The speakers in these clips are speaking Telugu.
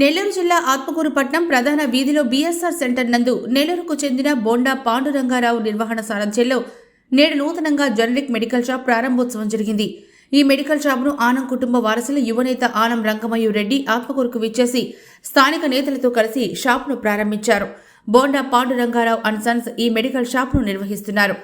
నెల్లూరు జిల్లా ఆత్మకూరు పట్నం ప్రధాన వీధిలో బీఎస్ఆర్ సెంటర్ నందు నెల్లూరుకు చెందిన బోండా పాండురంగారావు నిర్వహణ సారథ్యంలో నేడు నూతనంగా జనరిక్ మెడికల్ షాప్ ప్రారంభోత్సవం జరిగింది. ఈ మెడికల్ షాపును ఆనం కుటుంబ వారసుల యువనేత ఆనం రంగమయ్య రెడ్డి ఆత్మకూరుకు విచ్చేసి స్థానిక నేతలతో కలిసి షాప్ను ప్రారంభించారు. బోండా పాండురంగారావు అండ్ సన్స్ ఈ మెడికల్ షాప్ను నిర్వహిస్తున్నారు.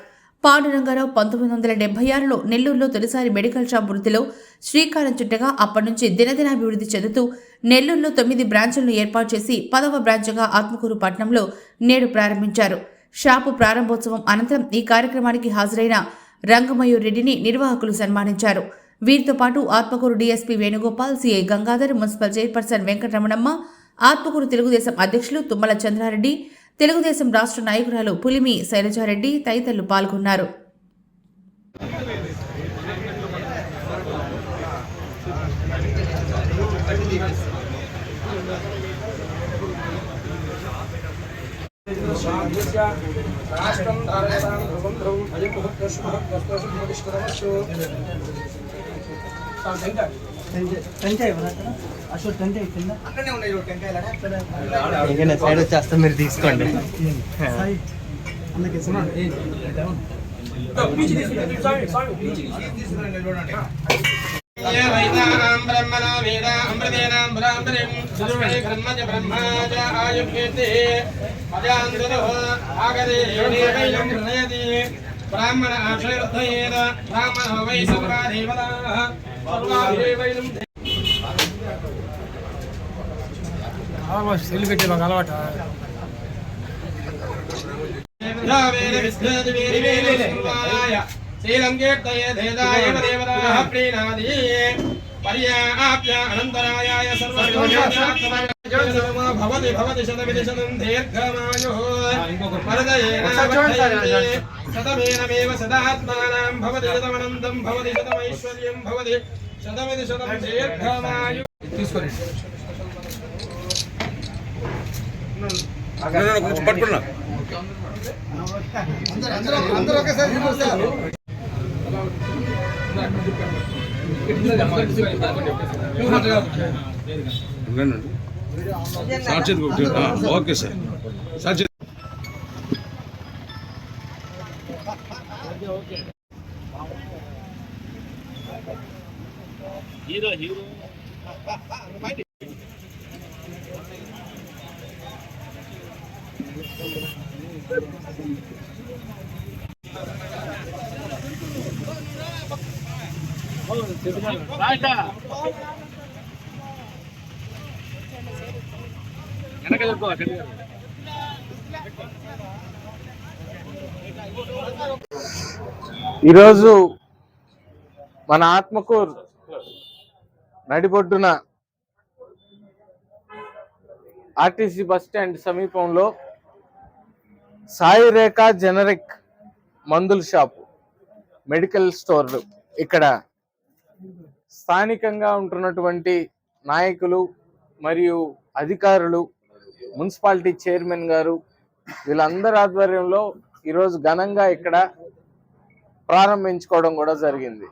పాండురంగారావు పంతొమ్మిది వందల డెబ్బై ఆరులో నెల్లూరులో తొలిసారి మెడికల్ షాప్ వృద్ధిలో శ్రీకారం చుట్టగా అప్పటి నుంచి దినదినాభివృద్ధి చెందుతూ నెల్లూరులో తొమ్మిది బ్రాంచులను ఏర్పాటు చేసి పదవ బ్రాంచ్గా ఆత్మకూరు పట్టణంలో నేడు ప్రారంభించారు. షాపు ప్రారంభోత్సవం అనంతరం ఈ కార్యక్రమానికి హాజరైన రంగమయూర్ రెడ్డిని నిర్వాహకులు సన్మానించారు. వీరితో పాటు Atmakur DSP Venugopal CI Gangadhar municipal chairperson Venkataramanamma Atmakur Telugu Desam అధ్యక్షులు తుమ్మల చంద్రారెడ్డి తెలుగుదేశం రాష్ట్ర నాయకురాలు పులిమి శైలజారెడ్డి తదితరులు పాల్గొన్నారు. రాష్ట్రం ధారయతాం ధ్రువం ధ్రువం అయం ముహూర్తస్మహత్వస్తోషమస్తు టెంకాయ ఇవ్వనా సైడ్ వచ్చేస్తా మీరు తీసుకోండి బ్రహ్మణ. వేద అమృతేనాం బ్రాహ్మణం ఆయుర్వేదే. బ్రాహ్మణ ఆశ్రయర్థయేన బ్రాహ్మణ వై సర్వా దేవతాః సర్వాభిరేవైలం సెల్ పెట్టి మాకు అలవాట శీలం కీర్తయే దేదాయ ప్రీణాది పర్యాప్య అనంతరాయాయ సర్వ శతమేనమేవ శతాత్మానాం భవతి శతమనంతం భవతి శతమైశ్వర్యం భవతి శతమితి శతం దీర్ఘమాయు తీసుకోండి పట్టుకున్నా సాక్షి ఓకే సార్ సాక్షి ఈరోజు మన ఆత్మకూర్ నడిబొడ్డున ఆర్టీసీ బస్ స్టాండ్ సమీపంలో సాయి రేఖ జనరిక్ మందుల షాపు మెడికల్ స్టోర్ ఇక్కడ స్థానికంగా ఉంటున్నటువంటి నాయకులు మరియు అధికారులు మున్సిపాలిటీ చైర్మన్ గారు వీళ్ళందరి ఆధ్వర్యంలో ఈరోజు ఘనంగా ఇక్కడ ప్రారంభించుకోవడం కూడా జరిగింది.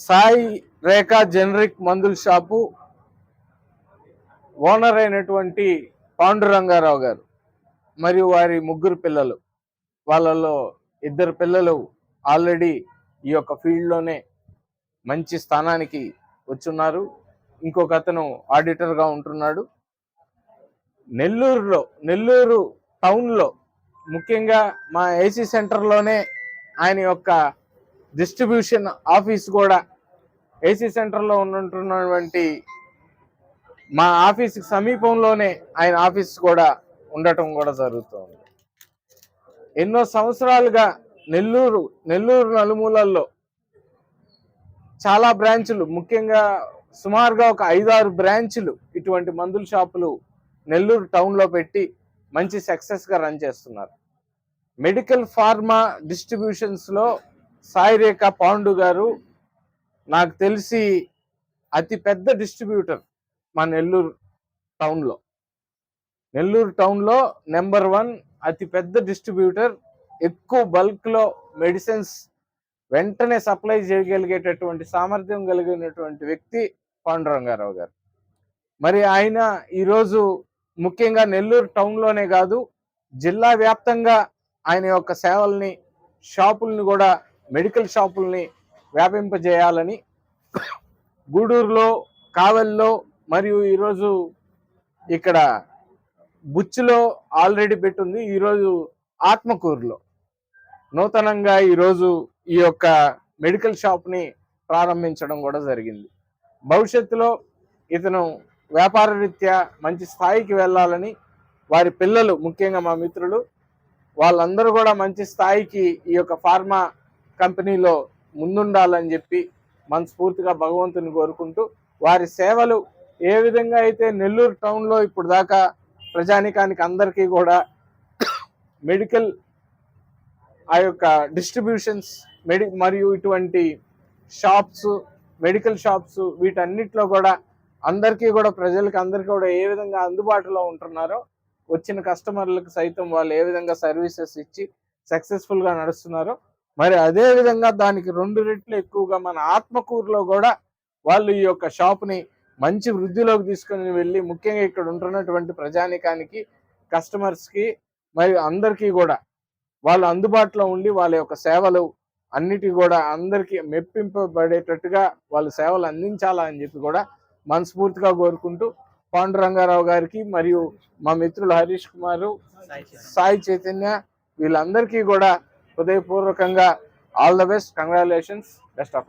సాయి రేఖ జనరిక్ మందుల షాపు ఓనర్ అయినటువంటి పాండురంగారావు గారు మరియు వారి ముగ్గురు పిల్లలు వాళ్ళలో ఇద్దరు పిల్లలు ఆల్రెడీ ఈ యొక్క ఫీల్డ్లోనే మంచి స్థానానికి వచ్చున్నారు. ఇంకొక అతను ఆడిటర్గా ఉంటున్నాడు. నెల్లూరులో నెల్లూరు టౌన్లో ముఖ్యంగా మా ఏసీ సెంటర్లోనే ఆయన యొక్క డిస్ట్రిబ్యూషన్ ఆఫీస్ కూడా ఏసీ సెంటర్లో ఉన్నటువంటి మా ఆఫీస్కి సమీపంలోనే ఆయన ఆఫీస్ కూడా ఉండటం కూడా జరుగుతుంది. ఎన్నో సంవత్సరాలుగా నెల్లూరు నెల్లూరు నలుమూలల్లో చాలా బ్రాంచులు ముఖ్యంగా సుమారుగా ఒక ఐదారు బ్రాంచులు ఇటువంటి మందుల షాపులు నెల్లూరు టౌన్లో పెట్టి మంచి సక్సెస్గా రన్ చేస్తున్నారు. మెడికల్ ఫార్మా డిస్ట్రిబ్యూషన్స్లో సాయిరేఖ పాండు గారు నాకు తెలిసి అతి పెద్ద డిస్ట్రిబ్యూటర్ మా నెల్లూరు టౌన్లో నెల్లూరు టౌన్లో నెంబర్ వన్ అతి పెద్ద డిస్ట్రిబ్యూటర్ ఎక్కువ బల్క్లో మెడిసిన్స్ వెంటనే సప్లై చేయగలిగేటటువంటి సామర్థ్యం కలిగినటువంటి వ్యక్తి పాండురంగారావు గారు. మరి ఆయన ఈరోజు ముఖ్యంగా నెల్లూరు టౌన్లోనే కాదు జిల్లా వ్యాప్తంగా ఆయన యొక్క సేవల్ని షాపుల్ని కూడా మెడికల్ షాపుల్ని వ్యాపింపజేయాలని గూడూరులో కావల్లో మరియు ఈరోజు ఇక్కడ బుచ్చిలో ఆల్రెడీ పెట్టుంది. ఈరోజు ఆత్మకూరులో. నూతనంగా ఈరోజు ఈ యొక్క మెడికల్ షాప్ని ప్రారంభించడం కూడా జరిగింది. భవిష్యత్తులో ఇతను వ్యాపార రీత్యా మంచి స్థాయికి వెళ్ళాలని వారి పిల్లలు ముఖ్యంగా మా మిత్రులు వాళ్ళందరూ కూడా మంచి స్థాయికి ఈ యొక్క ఫార్మా కంపెనీలో ముందుండాలని చెప్పి మనస్ఫూర్తిగా భగవంతుని కోరుకుంటూ వారి సేవలు ఏ విధంగా అయితే నెల్లూరు టౌన్లో ఇప్పుడు దాకా ప్రజానికానికి అందరికీ కూడా మెడికల్ ఆ యొక్క డిస్ట్రిబ్యూషన్స్ మెడి మరియు ఇటువంటి షాప్స్ మెడికల్ షాప్స్ వీటన్నిటిలో కూడా అందరికీ కూడా ప్రజలకు అందరికీ కూడా ఏ విధంగా అందుబాటులో ఉంటున్నారో వచ్చిన కస్టమర్లకు సైతం వాళ్ళు ఏ విధంగా సర్వీసెస్ ఇచ్చి సక్సెస్ఫుల్గా నడుస్తున్నారో మరి అదే విధంగా దానికి రెండు రెట్లు ఎక్కువగా మన ఆత్మకూరులో కూడా వాళ్ళు ఈ యొక్క షాప్ని మంచి వృద్ధిలోకి తీసుకొని వెళ్ళి ముఖ్యంగా ఇక్కడ ఉంటున్నటువంటి ప్రజానికానికి కస్టమర్స్కి మరియు అందరికీ కూడా వాళ్ళు అందుబాటులో ఉండి వాళ్ళ యొక్క సేవలు అన్నిటి కూడా అందరికీ మెప్పింపబడేటట్టుగా వాళ్ళు సేవలు అందించాలా అని చెప్పి కూడా మనస్ఫూర్తిగా కోరుకుంటూ పాండురంగారావు గారికి మరియు మా మిత్రులు హరీష్ కుమారు సాయి చైతన్య. వీళ్ళందరికీ కూడా హృదయపూర్వకంగా all the best. Congratulations best of